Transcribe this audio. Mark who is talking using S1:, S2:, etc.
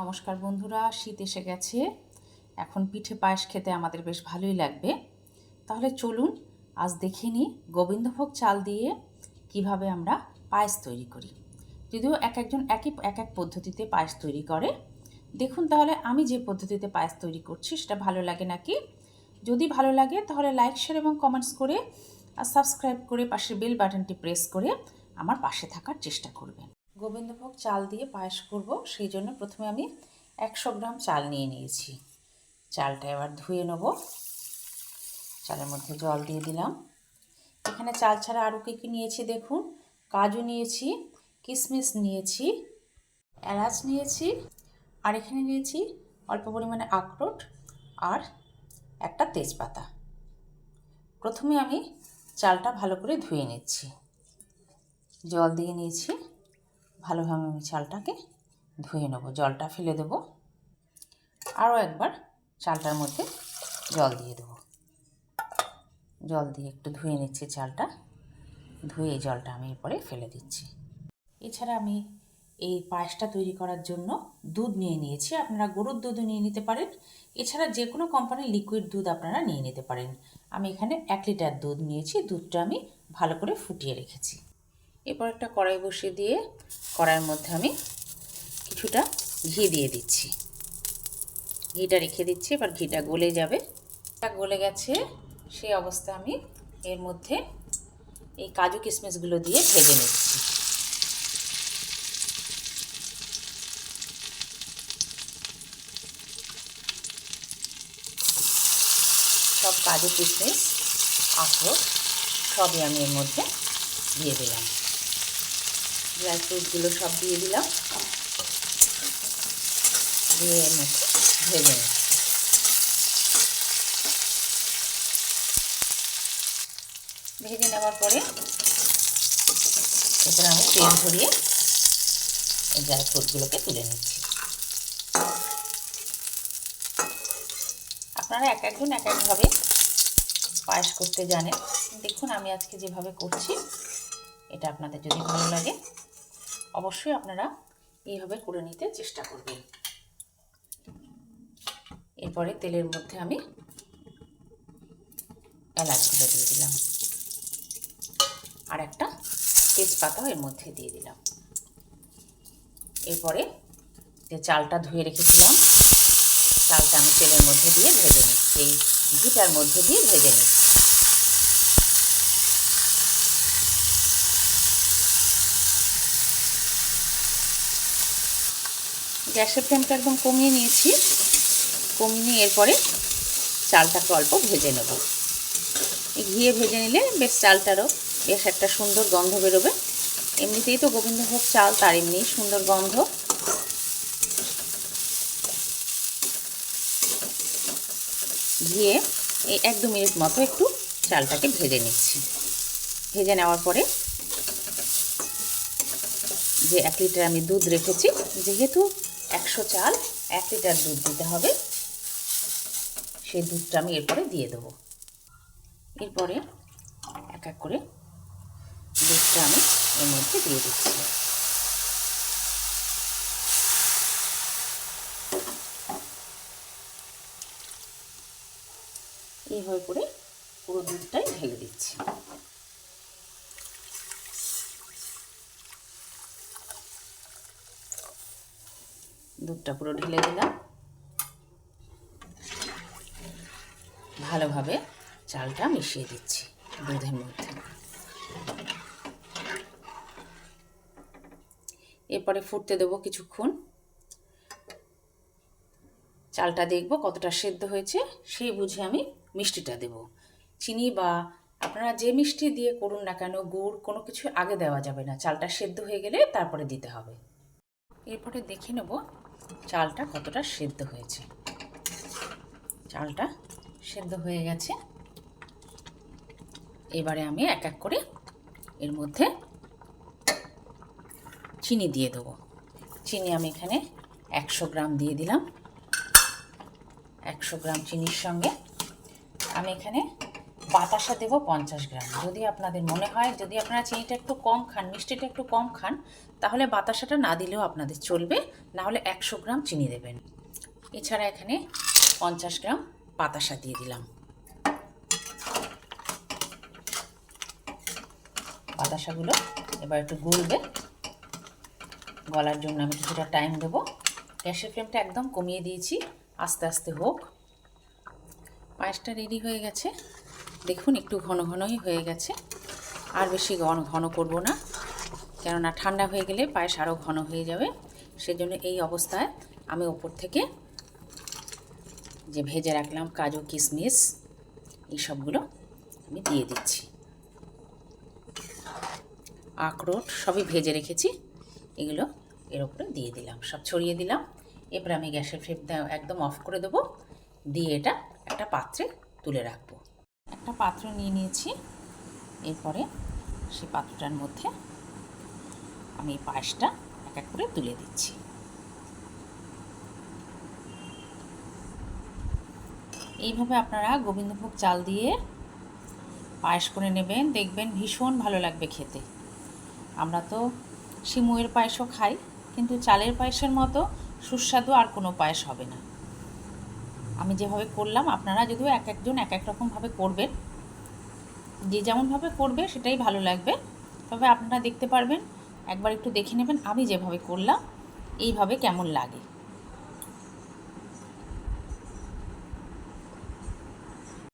S1: নমস্কার বন্ধুরা, শীত এসে গেছে। এখন পিঠে পায়েস খেতে আমাদের বেশ ভালোই লাগবে। তাহলে চলুন, আজ দেখে নিই গোবিন্দভোগ চাল দিয়ে কীভাবে আমরা পায়েস তৈরি করি। যদিও এক একজন একই, এক এক পদ্ধতিতে পায়েস তৈরি করে। দেখুন তাহলে আমি যে পদ্ধতিতে পায়েস তৈরি করছি, সেটা ভালো লাগে নাকি? যদি ভালো লাগে, তাহলে লাইক, শেয়ার এবং কমেন্টস করে আর সাবস্ক্রাইব করে পাশের বেল বাটনটি প্রেস করে আমার পাশে থাকার চেষ্টা করবেন। গোবিন্দভোগ চাল দিয়ে পায়েস করব, সেই জন্য প্রথমে আমি একশো গ্রাম চাল নিয়ে নিয়েছি। চালটা এবার ধুয়ে নেব। চালের মধ্যে জল দিয়ে দিলাম। এখানে চাল ছাড়া আরও কী কী নিয়েছি দেখুন? কাজু নিয়েছি কিশমিশ নিয়েছি, এলাচ নিয়েছি, আর এখানে নিয়েছি অল্প পরিমাণে আখরোট আর একটা তেজপাতা। প্রথমে আমি চালটা ভালো করে ধুয়ে নিচ্ছি। জল দিয়ে নিয়েছি। ভালোভাবে আমি চালটাকে ধুয়ে নেব, জলটা ফেলে দেব। আরও একবার চালটার মধ্যে জল দিয়ে দেবো। জল দিয়ে একটু ধুয়ে নিচ্ছি চালটা। ধুয়ে জলটা আমি এরপরে ফেলে দিচ্ছি। এছাড়া আমি এই পায়েসটা তৈরি করার জন্য দুধ নিয়ে নিয়েছি। আপনারা গরুর দুধও নিয়ে নিতে পারেন। এছাড়া যে কোনো কোম্পানির লিকুইড দুধ আপনারা নিয়ে নিতে পারেন। আমি এখানে এক লিটার দুধ নিয়েছি। দুধটা আমি ভালো করে ফুটিয়ে রেখেছি। এরপর একটা কড়াই বসিয়ে দিয়ে কড়াইয়ের মধ্যে আমি কিছুটা ঘি দিয়ে দিচ্ছি। ঘিটা রেখে দিচ্ছি, এবার ঘিটা গলে যাবে। এটা গলে গেছে, সেই অবস্থা আমি এর মধ্যে এই কাজু কিশমিশগুলো দিয়ে ভেজে নিচ্ছি। সব কাজু কিশমিশ আখরোট সবই আমি এর মধ্যে দিয়ে দিলাম। ড্রাই ফ্রুটগুলো সব দিয়ে দিলাম। দিয়ে ভেজে ভেজে নেওয়ার পরে এরপরে আমি তেল ধরিয়ে এই ড্রাই ফ্রুটগুলোকে তুলে নিচ্ছি। আপনারা এক একজন এক একভাবে পায়েস করতে জানেন। দেখুন, আমি আজকে যেভাবে করছি, এটা আপনাদের যদি ভালো লাগে অবশ্যই আপনারা এইভাবে করে নিতে চেষ্টা করবেন। এরপরে তেলের মধ্যে আমি এলাচগুলো দিয়ে দিলাম। আর একটা তেজপাতাও এর মধ্যে দিয়ে দিলাম। এরপরে যে চালটা ধুয়ে রেখেছিলাম, চালটা আমি তেলের মধ্যে দিয়ে ভেজে নিচ্ছি। ঘিটার মধ্যে দিয়ে ভেজে নিচ্ছি। গ্যাসের ফ্লেমটা একদম কমিয়ে নিয়েছি। কমিয়ে নিয়ে এরপরে চালটাকে অল্প ভেজে নেব। এই ঘিয়ে ভেজে নিলে বেশ চালটারও বেশ একটা সুন্দর গন্ধ বেরোবে। এমনিতেই তো গোবিন্দভোগ চাল, তার এমনি সুন্দর গন্ধ। ঘিয়ে এই এক দু মিনিট মতো একটু চালটাকে ভেজে নিচ্ছি। ভেজে নেওয়ার পরে যে এক লিটার আমি দুধ রেখেছি, যেহেতু একশো চাল, এক লিটার দুধ দিতে হবে। সেই দুধটা আমি এরপরে দিয়ে দেবো। এরপরে এক এক করে দুধটা আমি এর মধ্যে দিয়ে দিচ্ছি। এইভাবে করে পুরো দুধটাই ঢেলে দিচ্ছি। দুধটা পুরো ঢেলে দিলাম। ভালোভাবে চালটা মিশিয়ে দিচ্ছি দুধের মধ্যে। এরপরে ফুটতে দেবো কিছুক্ষণ। চালটা দেখব কতটা সেদ্ধ হয়েছে, সেই বুঝে আমি মিষ্টিটা দেব। চিনি বা আপনারা যে মিষ্টি দিয়ে করুন না কেন, গুড় কোনো কিছু আগে দেওয়া যাবে না। চালটা সেদ্ধ হয়ে গেলে তারপরে দিতে হবে। এরপরে দেখে নেব চালটা কতটা সেদ্ধ হয়েছে? চালটা সেদ্ধ হয়ে গেছে। এবারে আমি এক এক করে এর মধ্যে চিনি দিয়ে দেবো। চিনি আমি এখানে একশো গ্রাম দিয়ে দিলাম। একশো গ্রাম চিনির সঙ্গে আমি এখানে বাতাসা দেবো পঞ্চাশ গ্রাম। যদি আপনাদের মনে হয়, যদি আপনারা চিনিটা একটু কম খান, মিষ্টিটা একটু কম খান, তাহলে বাতাসাটা না দিলেও আপনাদের চলবে। না হলে একশো গ্রাম চিনি দেবেন। এছাড়া এখানে পঞ্চাশ গ্রাম বাতাসা দিয়ে দিলাম। বাতাসাগুলো এবার একটু গুলবে। গলার জন্য আমি কিছুটা টাইম দেবো। গ্যাসের ফ্লেমটা একদম কমিয়ে দিয়েছি। আস্তে আস্তে হোক। পায়েসটা রেডি হয়ে গেছে। দেখুন, একটু ঘন ঘনই হয়ে গেছে। আর বেশি ঘন ঘন করব না, কেননা ঠান্ডা হয়ে গেলে পায়েস আরও ঘন হয়ে যাবে। সেজন্য এই অবস্থায় আমি ওপর থেকে যে ভেজে রাখলাম কাজু, কিশমিশ, এই সবগুলো আমি দিয়ে দিচ্ছি। আখরোট সবই ভেজে রেখেছি, এগুলো এর উপরে দিয়ে দিলাম। সব ছড়িয়ে দিলাম। এরপরে আমি গ্যাসের ফ্লেমটা একদম অফ করে দেবো, দিয়ে এটা একটা পাত্রে তুলে রাখব। একটা পাত্র নিয়ে নিয়েছি। এরপরে সেই পাত্রটার মধ্যে আমি এই পায়েসটা এক এক করে তুলে দিচ্ছি। এইভাবে আপনারা গোবিন্দভোগ চাল দিয়ে পায়েস করে নেবেন। দেখবেন ভীষণ ভালো লাগবে খেতে। আমরা তো সিমুয়ের পায়েসও খাই, কিন্তু চালের পায়েসের মতো সুস্বাদু আর কোনো পায়েস হবে না। আমি যেভাবে করলাম, আপনারা যদিও এক একজন এক এক রকমভাবে করবেন। যে যেমনভাবে করবে সেটাই ভালো লাগবে। তবে আপনারা দেখতে পারবেন, একবার একটু দেখে নেবেন আমি যেভাবে করলাম, এইভাবে কেমন লাগে।